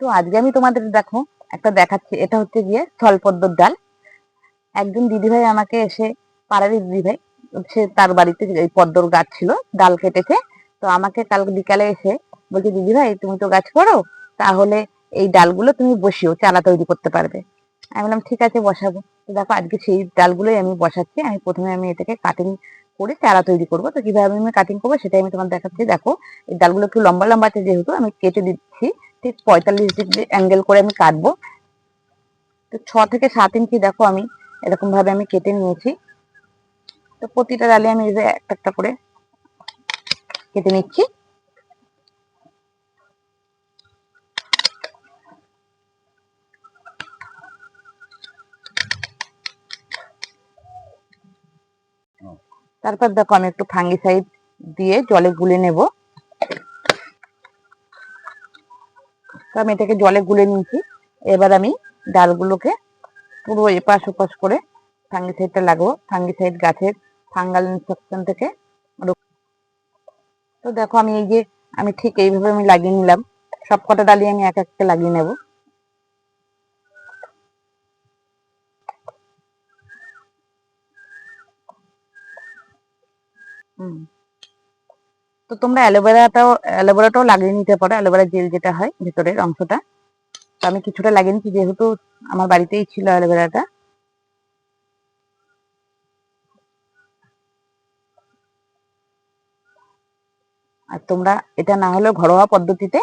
তো আজকে আমি তোমাদের দেখো, একটা দেখাচ্ছি। এটা হচ্ছে গিয়ে স্থলপদ্মর ডাল। একজন দিদিভাই আমাকে এসে পাড়ারই দিদিভাই, সে তার বাড়িতে এই পদ্মর গাছ ছিল, ডাল কেটেছে। তো আমাকে কাল বিকালে এসে বলছে, দিদিভাই, তুমি তো গাছ করো, তাহলে এই ডালগুলো তুমি বসিও চালা তৈরি করতে পারবে। আমি বললাম, ঠিক আছে, বসাবো। তো দেখো, আজকে সেই ডালগুলোই আমি বসাচ্ছি। আমি প্রথমে আমি এটাকে কাটিং করে চারা তৈরি করব। তো কীভাবে আমি কাটিং করব সেটাই আমি তোমার দেখাচ্ছি। দেখো, এই ডালগুলো একটু লম্বা লম্বা আছে যেহেতু, আমি কেটে দিচ্ছি। ঠিক পঁয়তাল্লিশ ডিগ্রি অ্যাঙ্গেল করে আমি কাটবো। তো ছ থেকে সাত ইঞ্চি দেখো আমি এরকম ভাবে আমি কেটে নিয়েছি। তো প্রতিটা ডালে আমি একটা একটা করে কেটে নিচ্ছি। তারপর দেখো আমি একটু ফাঙ্গিসাইড দিয়ে জলে গুলে নেব। তো আমি এটাকে জলে গুলে নিয়েছি। এবার আমি ডালগুলোকে পুরো এপাশ ওপাশ করে ফাঙ্গিসাইডটা লাগাবো। ফাঙ্গিসাইড গাছের ফাঙ্গাল ইনফেকশন থেকে তো দেখো আমি এই যে, আমি ঠিক এইভাবে আমি লাগিয়ে নিলাম। সব কটা ডালি আমি এক একটা লাগিয়ে নেব। তো তোমরা অ্যালোভেরাটাও অ্যালোভেরাটাও লাগিয়ে নিতে পারো, অ্যালোভেরা জেল যেটা হয় ভেতরের অংশটা। তো আমি কিছুটা লাগিয়ে নিচ্ছি, যেহেতু আমার বাড়িতেই ছিল অ্যালোভেরাটা। আর তোমরা, এটা না হলেও ঘরোয়া পদ্ধতিতে,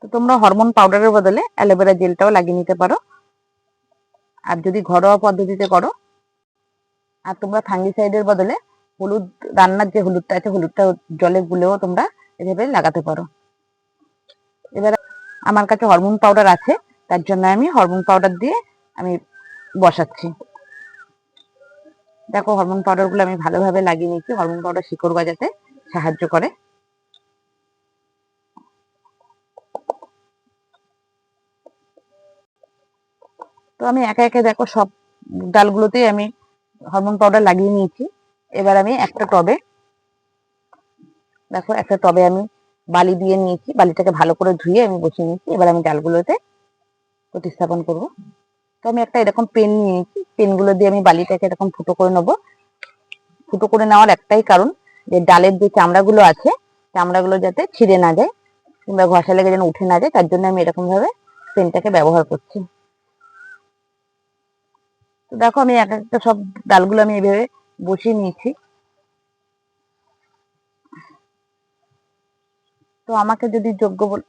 তো তোমরা হরমোন পাউডারের বদলে অ্যালোভেরা জেলটাও লাগিয়ে নিতে পারো। আর যদি ঘরোয়া পদ্ধতিতে করো, আর তোমরা ফাঙ্গিসাইডের বদলে হলুদ, রান্নার যে হলুদটা আছে, হলুদটা জলে গুলেও তোমরা এভাবে লাগাতে পারো। এবার আমার কাছে হরমোন পাউডার আছে, তার জন্য আমি হরমোন পাউডার দিয়ে আমি বসাচ্ছি। দেখো হরমোন পাউডারগুলো আমি ভালোভাবে লাগিয়ে নিয়েছি। হরমোন পাউডার শিকড় গজাতে সাহায্য করে। তো আমি একা একা দেখো সব ডালগুলোতেই আমি হরমোন পাউডার লাগিয়ে নিয়েছি। এবার আমি একটা টবে, দেখো একটা টবে আমি বালি দিয়ে নিয়েছি, বালিটাকে ভালো করে ধুয়ে আমি বসিয়ে নিয়েছি, এবার আমি ডালগুলোতে প্রতিস্থাপন করব। তো আমি একটা এরকম পেন নিয়ে নিয়েছি, পেনগুলো দিয়ে আমি বালিটাকে এরকম ফুটো করে নেব। ফুটো করে নেওয়ার একটাই কারণ যে ডালের যে চামড়াগুলো আছে, চামড়াগুলো যাতে ছিঁড়ে না যায় কিংবা ঘষা লেগে যেন উঠে না যায়, তার জন্য আমি এরকম ভাবে পেনটাকে ব্যবহার করছি। দেখো আমি এক একটা সব ডালগুলো আমি এইভাবে বসিয়ে নিয়েছি। তো আমাকে যদি যোগ্য বল-